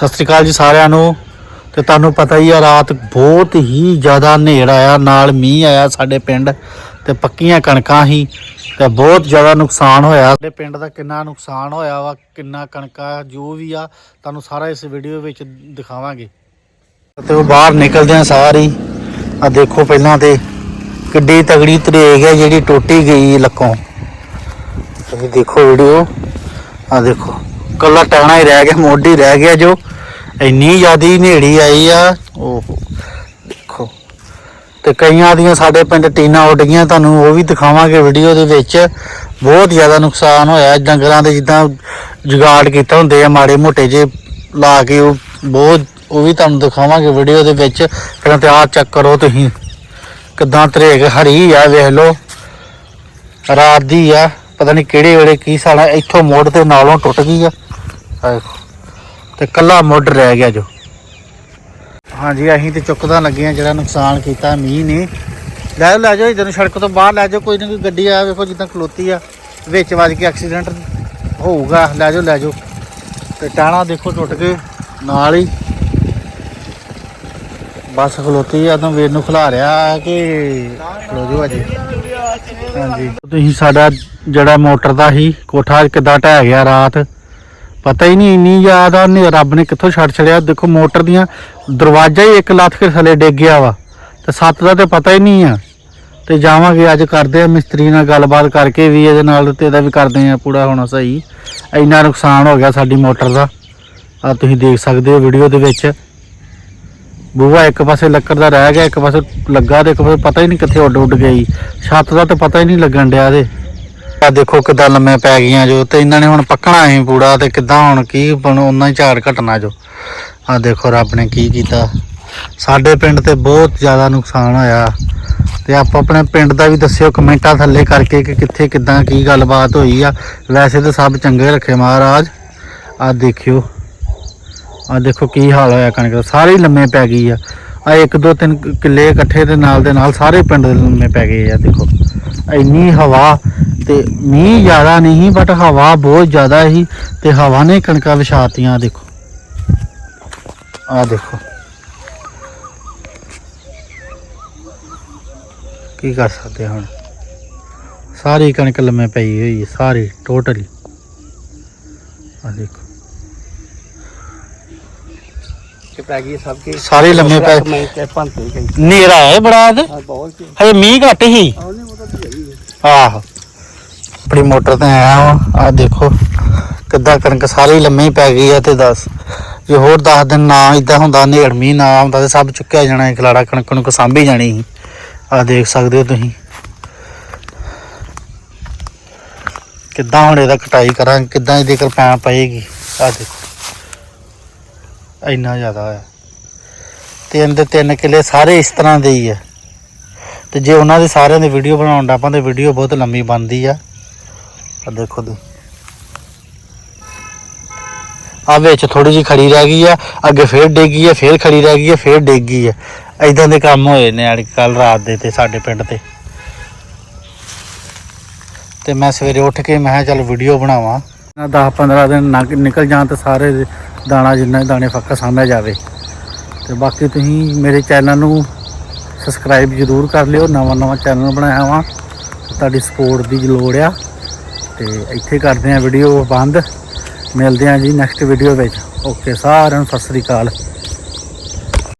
ਸਤਿ ਸ੍ਰੀ ਅਕਾਲ ਜੀ ਸਾਰਿਆਂ ਨੂੰ। ਤੇ ਤੁਹਾਨੂੰ ਪਤਾ ਹੀ ਆ, ਰਾਤ ਬਹੁਤ ਹੀ ਜ਼ਿਆਦਾ ਹਨੇਰ ਆਇਆ, ਨਾਲ ਮੀਂਹ ਆਇਆ ਸਾਡੇ ਪਿੰਡ ਤੇ ਪੱਕੀਆਂ ਕਣਕਾਂ ਹੀ ਤੇ ਬਹੁਤ ਜ਼ਿਆਦਾ ਨੁਕਸਾਨ ਹੋਇਆ। ਸਾਡੇ ਪਿੰਡ ਦਾ ਕਿੰਨਾ ਨੁਕਸਾਨ ਹੋਇਆ ਵਾ, ਕਿੰਨਾ ਕਣਕਾਂ ਜੋ ਵੀ ਆ, ਤੁਹਾਨੂੰ ਸਾਰਾ ਇਸ ਵੀਡੀਓ ਵਿੱਚ ਦਿਖਾਵਾਂਗੇ। ਤੇ ਉਹ ਬਾਹਰ ਨਿਕਲਦੇ ਆ ਸਾਰੀ। ਆ ਦੇਖੋ ਪਹਿਲਾਂ ਤੇ ਕਿੱਡੀ ਤਗੜੀ ਤਰੇਗ ਹੈ ਜਿਹੜੀ ਟੁੱਟੀ ਗਈ ਲੱਕੋਂ। ਤੁਸੀਂ ਦੇਖੋ ਵੀਡੀਓ। ਆ ਦੇਖੋ। ਕੱਲਾ ਟਾਣਾ ਹੀ ਰਹਿ ਗਿਆ, ਮੋਢੀ ਰਹਿ ਗਿਆ ਜੋ। ਇੰਨੀ ਜ਼ਿਆਦੀ ਨੇੜੀ ਆਈ ਆ ਉਹ ਦੇਖੋ। ਤੇ ਕਈਆਂ ਦੀਆਂ ਸਾਡੇ ਪਿੰਡ ਟੀਨਾ ਉੱਡ ਗਈਆਂ ਤੁਹਾਨੂੰ ਉਹ ਵੀ ਦਿਖਾਵਾਂਗੇ ਵੀਡੀਓ ਦੇ ਵਿੱਚ। ਬਹੁਤ ਜ਼ਿਆਦਾ ਨੁਕਸਾਨ ਹੋਇਆ, ਡੰਗਰਾਂ ਦੇ ਜਿੱਦਾਂ ਜੁਗਾੜ ਕੀਤਾ ਹੁੰਦੇ ਆ, ਮਾੜੇ ਮੋਟੇ ਜੇ ਲਾ ਕੇ ਉਹ ਬਹੁਤ, ਉਹ ਵੀ ਤੁਹਾਨੂੰ ਦਿਖਾਵਾਂਗੇ ਵੀਡੀਓ ਦੇ ਵਿੱਚ। ਪਹਿਲਾਂ ਤੇ ਆਹ ਚੈੱਕ ਕਰੋ ਤੁਸੀਂ, ਕਿਦਾਂ ਤਰੇਕ ਹਰੀ ਆ, ਵੇਖ ਲਓ। ਰਾਤ ਦੀ ਆ, ਪਤਾ ਨਹੀਂ ਕਿਹੜੇ ਵੇਲੇ ਕੀ ਸਾਲਾ ਇੱਥੋਂ ਮੋੜ ਤੇ ਨਾਲੋਂ ਟੁੱਟ ਗਈ ਆ। ਦੇਖੋ ਤੇ ਕੱਲਾ ਮੋੜ ਰਹਿ ਗਿਆ ਜੋ। ਹਾਂਜੀ, ਅਸੀਂ ਤੇ ਚੁੱਕਦਾ ਲੱਗੇ ਆ ਜਿਹੜਾ ਨੁਕਸਾਨ ਕੀਤਾ, ਮੀਂਹ ਨੇ। ਲੈ ਲੈ ਜਾਓ, ਇਧਰ ਸੜਕ ਤੋਂ ਬਾਹਰ ਲੈ ਜਾਓ, ਕੋਈ ਨਾ ਕੋਈ ਗੱਡੀ ਆ, ਵੇਖੋ ਜਿੱਦਾਂ ਖਲੋਤੀ ਆ, ਵਿੱਚ ਵੱਜ ਕੇ ਐਕਸੀਡੈਂਟ ਹੋਊਗਾ। ਲੈ ਜਾਓ ਲੈ ਜਾਓ। ਤੇ ਟਾਣਾ ਦੇਖੋ ਟੁੱਟ ਕੇ ਨਾਲ ਹੀ। ਬੱਸ ਖਲੋਤੀ ਆ ਤਾਂ ਵੀਰ ਨੂੰ ਖਿਲਾ ਰਿਹਾ ਕਿ ਖਲੋ ਜਾਓ ਅਜੇ। ਹਾਂਜੀ। ਤੁਸੀਂ ਸਾਡਾ ਜਿਹੜਾ ਮੋਟਰ ਦਾ ਸੀ, ਕੋਠਾ ਕਿੱਦਾਂ ਢਹਿ ਗਿਆ ਰਾਤ। ਪਤਾ ਹੀ ਨਹੀਂ, ਇੰਨੀ ਯਾਦ ਆ ਨੇ ਰੱਬ ਨੇ ਕਿੱਥੋਂ ਛੱਡ ਛੜਿਆ ਦੇਖੋ, ਮੋਟਰ ਦੀਆਂ ਦਰਵਾਜ਼ਾ ਹੀ ਇੱਕ ਲੱਥ ਕੇ ਥੱਲੇ ਡਿੱਗ ਗਿਆ ਵਾ। ਤੇ ਸੱਤ ਦਾ ਤੇ ਪਤਾ ਹੀ ਨਹੀਂ ਆ। ਤੇ ਜਾਵਾਂਗੇ, ਅੱਜ ਕਰਦੇ ਆ ਮਿਸਤਰੀ ਨਾਲ ਗੱਲਬਾਤ ਕਰਕੇ ਵੀ ਇਹਦੇ ਨਾਲ ਤੇ ਇਹਦਾ ਵੀ ਕਰਦੇ ਆ ਪੂਰਾ ਹੋਣਾ ਸਹੀ। ਇੰਨਾ ਨੁਕਸਾਨ ਹੋ ਗਿਆ ਸਾਡੀ ਮੋਟਰ ਦਾ। ਆ ਤੁਸੀਂ ਦੇਖ ਸਕਦੇ ਹੋ ਵੀਡੀਓ ਦੇ ਵਿੱਚ। ਬੂਹਾ ਇੱਕ ਪਾਸੇ ਲੱਕੜ ਦਾ ਰਹਿ ਗਿਆ, ਇੱਕ ਪਾਸੇ ਲੱਗਾ ਤੇ ਇੱਕ ਪਾਸੇ ਪਤਾ ਹੀ ਨਹੀਂ ਕਿੱਥੇ ਉੱਡ ਉੱਡ ਗਈ। ਛੱਤ ਦਾ ਤਾਂ ਪਤਾ ਹੀ ਨਹੀਂ ਲੱਗਣ ਡਿਆ ਇਹਦੇ। ਆ ਦੇਖੋ ਕਿਦਾਂ ਲੰਮੇ ਪੈ ਗਈਆਂ ਜੋ ਤੇ ਇਹਨਾਂ ਨੇ ਹੁਣ ਪੱਕਣਾ ਹੀ ਪੂੜਾ ਤੇ ਕਿਦਾਂ ਹੁਣ ਕੀ ਬਣ ਉਹਨਾਂ ਹੀ ਝਾੜ ਘਟਣਾ ਜੋ। ਆ ਦੇਖੋ ਰੱਬ ਨੇ ਕੀ ਕੀਤਾ। ਸਾਡੇ ਪਿੰਡ ਤੇ ਬਹੁਤ ਜ਼ਿਆਦਾ ਨੁਕਸਾਨ ਹੋਇਆ ਤੇ ਆਪ ਆਪਣੇ ਪਿੰਡ ਦਾ ਵੀ ਦੱਸਿਓ ਕਮੈਂਟਾਂ ਥੱਲੇ ਕਰਕੇ ਕਿ ਕਿੱਥੇ ਕਿਦਾਂ ਕੀ ਗੱਲਬਾਤ ਹੋਈ ਆ। ਵੈਸੇ ਤਾਂ ਸਭ ਚੰਗੇ ਰੱਖੇ ਮਹਾਰਾਜ। ਆ ਦੇਖਿਓ। ਆ ਦੇਖੋ ਕੀ ਹਾਲ ਹੋਇਆ ਕਣਕ ਦਾ। ਸਾਰੀ ਲੰਮੇ ਪੈ ਗਈ ਆ। ਆ ਇੱਕ ਦੋ ਤਿੰਨ ਕ- ਕਿੱਲੇ ਇਕੱਠੇ ਦੇ ਨਾਲ ਦੇ ਨਾਲ ਸਾਰੇ ਪਿੰਡ ਦੇ ਲੰਮੇ ਪੈ ਗਏ ਆ, ਦੇਖੋ। ਇੰਨੀ ਹਵਾ ਤੇ ਮੀਂਹ ਜ਼ਿਆਦਾ ਨਹੀਂ ਬਟ ਹਵਾ ਬਹੁਤ ਜ਼ਿਆਦਾ ਸੀ ਤੇ ਹਵਾ ਨੇ ਕਣਕਾਂ ਵਿਛਾਤੀਆਂ ਦੇਖੋ। ਆ ਦੇਖੋ। ਕੀ ਕਰ ਸਕਦੇ ਹੁਣ? ਸਾਰੀ ਕਣਕ ਲੰਮੇ ਪਈ ਹੋਈ ਹੈ ਸਾਰੀ ਟੋਟਲੀ ਆ ਦੇਖੋ। ਕਿ ਪੈ ਗਈ ਸਭ ਕੀ ਸਾਰੇ ਲੰਮੇ ਪੈ ਮੈਂ ਤੇ ਪੰਤੇ ਗਈ ਨੇਰਾ ਹੈ ਬੜਾ ਤੇ? ਬਹੁਤ ਹਜੇ ਮੀਂਹ ਘੱਟ ਹੀ। ਆਹ। ਆਪਣੀ ਮੋਟਰ ਤੇ ਆਇਆ ਵਾਂ। ਆ ਦੇਖੋ ਕਿੱਦਾਂ ਕਣਕ ਸਾਰੀ ਲੰਮੀ ਪੈ ਗਈ ਆ ਤੇ ਦੱਸ। ਜੇ ਹੋਰ 10 ਦਿਨ ਨਾ ਇਦਾਂ ਹੁੰਦਾ, ਨੇੜ ਮੀਂਹ ਨਾ ਆਉਂਦਾ ਤੇ ਸਭ ਚੁੱਕਿਆ ਜਾਣਾ ਸੀ ਖਲਾੜਾ ਕਣਕ ਨੂੰ ਸਾਂਭੀ ਜਾਣੀ ਸੀ। ਆ ਦੇਖ ਸਕਦੇ ਹੋ ਤੁਸੀਂ। ਕਿੱਦਾਂ ਹੁਣ ਇਹਦਾ ਕਟਾਈ ਕਰਾਂਗੇ ਕਿੱਦਾਂ ਇਹਦੀ ਕਿਰਪਾਨ ਪਏਗੀ। ਆ ਦੇਖੋ। ਇੰਨਾ ਜ਼ਿਆਦਾ ਹੋਇਆ ਤਿੰਨ ਦੇ ਤਿੰਨ ਕਿੱਲੇ ਸਾਰੇ ਇਸ ਤਰ੍ਹਾਂ ਦੇ ਹੀ ਆ। ਤੇ ਜੇ ਉਹਨਾਂ ਦੇ ਸਾਰਿਆਂ ਦੀ ਵੀਡੀਓ ਬਣਾਉਣ ਦਾ ਆਪਾਂ ਤੇ ਵੀਡੀਓ ਬਹੁਤ ਲੰਮੀ ਬਣਦੀ ਆ। ਆ ਦੇਖੋ ਦੀ ਆ ਵਿੱਚ ਥੋੜੀ ਜਿਹੀ ਖੜੀ ਰਹਿ ਗਈ ਆ, ਅੱਗੇ ਫੇਰ ਡੇਗੀ ਆ, ਫੇਰ ਖੜੀ ਰਹਿ ਗਈ ਆ, ਫੇਰ ਗਈ ਆ। ਐਦਾਂ ਦੇ ਕੰਮ ਹੋਏ ਨੇ ਅੱਜ ਕੱਲ ਰਾਤ ਦੇ ਤੇ ਸਾਡੇ ਪਿੰਡ ਤੇ। ਤੇ ਮੈਂ ਸਵੇਰੇ ਉੱਠ ਕੇ ਮੈਂ ਕਿਹਾ ਚੱਲ ਵੀਡੀਓ ਬਣਾਵਾਂ। 10 15 ਦਿਨ ਲੰਘ- ਨਿਕਲ ਜਾਣ ਤੇ ਸਾਰੇ ਦਾਣਾ ਜਿੰਨਾ ਦਾਣੇ ਫੱਕਾ ਸਾਂਭਿਆ ਜਾਵੇ। ਤੇ ਬਾਕੀ ਤੁਸੀਂ ਮੇਰੇ ਚੈਨਲ ਨੂੰ ਸਬਸਕ੍ਰਾਈਬ ਜ਼ਰੂਰ ਕਰ ਲਿਓ। ਨਵਾਂ ਨਵਾਂ ਚੈਨਲ ਬਣਾਇਆ ਵਾਂ। ਤੁਹਾਡੀ ਸਪੋਰਟ ਦੀ ਲੋੜ ਆ। ਤੇ ਇੱਥੇ ਕਰਦੇ ਆ ਵੀਡੀਓ ਬੰਦ। ਮਿਲਦੇ ਆ ਜੀ ਨੈਕਸਟ ਵੀਡੀਓ ਵਿੱਚ। ਓਕੇ ਸਾਰਿਆਂ ਨੂੰ ਸਤਿ ਸ੍ਰੀ ਅਕਾਲ।